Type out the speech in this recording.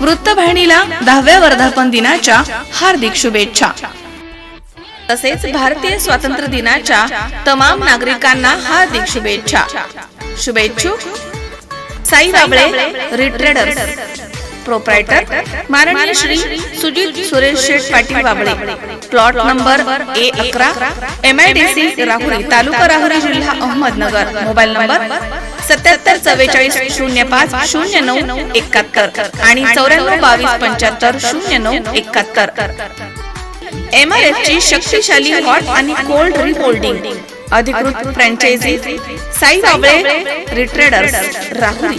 वृत्तवाहिनीला दहाव्या वर्धापन दिनाच्या हार्दिक शुभेच्छा. तसेच भारतीय स्वातंत्र्य दिनाच्या तमाम नागरिकांना हार्दिक शुभेच्छा. शुभेच्छुक साई बाबळे रिट्रेडर्स प्रोप्रायटर माननीय Shri Sujit Suresh Sheth Patil Babale. Plot number A अकरा M I D C Rahuri तालुका राहुरी जिल्हा अहमदनगर. मोबाईल नंबर सत्याहत्तर चव्वेचाळीस शून्य पाच शून्य नऊ एकाहत्तर आणि चौऱ्याण्णव बावीस पंच्याहत्तर शून्य नऊ एकाहत्तर. एम आर एफ ची शक्तिशाली हॉट आणि कोल्ड रिफोल्डिंग. अधिकृत फ्रँचायझी साई बाबळे रिट्रेडर्स राहुरी.